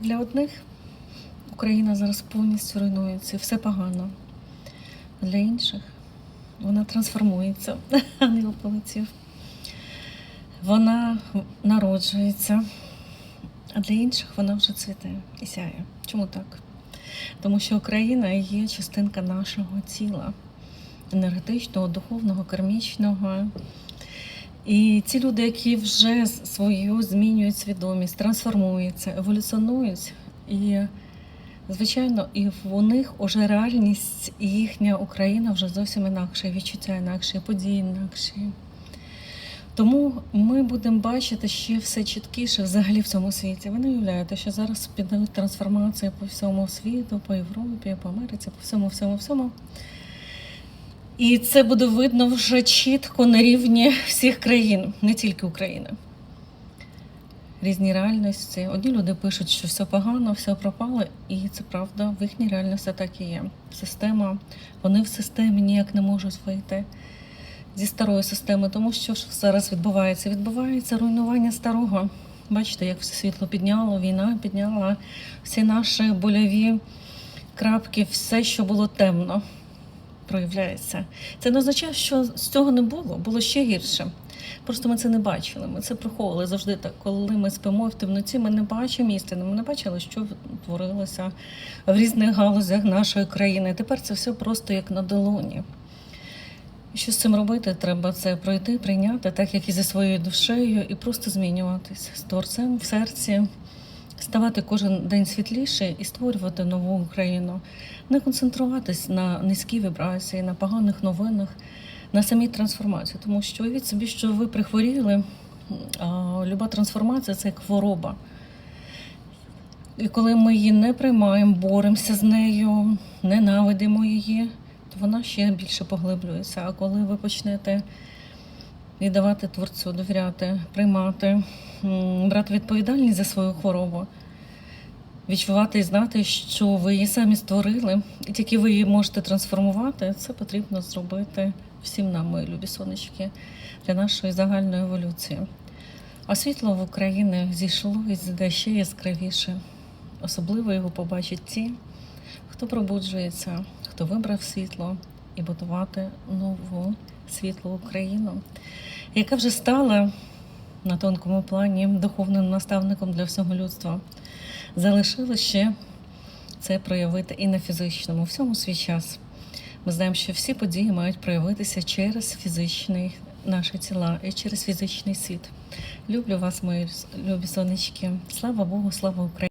Для одних Україна зараз повністю руйнується, все погано. Для інших вона трансформується, а не полетів. Вона народжується, а для інших вона вже цвіте і сяє. Чому так? Тому що Україна є частинка нашого тіла енергетичного, духовного, кармічного. І ці люди, які вже свою змінюють свідомість, трансформуються, еволюціонують, і, звичайно, і у них уже реальність їхня Україна вже зовсім інакша, відчуття інакше, події інакші. Тому ми будемо бачити ще все чіткіше взагалі в цьому світі. Ви не уявляєте, що зараз підуть трансформації по всьому світу, по Європі, по Америці, по всьому, всьому, всьому. І це буде видно вже чітко на рівні всіх країн, не тільки України. Різні реальності. Одні люди пишуть, що все погано, все пропало, і це правда, в їхній реальності так і є. Система, вони в системі ніяк не можуть вийти зі старої системи, тому що ж зараз відбувається? Відбувається руйнування старого. Бачите, як все світло підняло, війна підняла всі наші больові крапки, все, що було темно проявляється. Це не означає, що з цього не було, було ще гірше. Просто ми це не бачили. Ми це приховували завжди так. Коли ми спимо в темноті, ми не бачимо істини. Ми не бачили, що творилося в різних галузях нашої країни. Тепер це все просто як на долоні. Що з цим робити? Треба це пройти, прийняти, так як і зі своєю душею, і просто змінюватись з творцем в серці, ставати кожен день світліше і створювати нову Україну, не концентруватись на низькій вібрації, на поганих новинах, на самій трансформації. Тому що уявіть собі, що ви прихворіли, а люба трансформація це як хвороба. І коли ми її не приймаємо, боремося з нею, ненавидимо її, то вона ще більше поглиблюється. А коли ви почнете віддавати творцю, довіряти, приймати, брати відповідальність за свою хворобу, відчувати і знати, що ви її самі створили, і тільки ви її можете трансформувати, це потрібно зробити всім нам, мої любі сонечки, для нашої загальної еволюції. А світло в Україні зійшло і зійде ще яскравіше. Особливо його побачать ті, хто пробуджується, хто вибрав світло і будувати нову світлу Україну, яка вже стала на тонкому плані духовним наставником для всього людства. Залишилось ще це проявити і на фізичному, всьому свій час. Ми знаємо, що всі події мають проявитися через фізичний наші тіла і через фізичний світ. Люблю вас, мої любі сонечки. Слава Богу, слава Україні!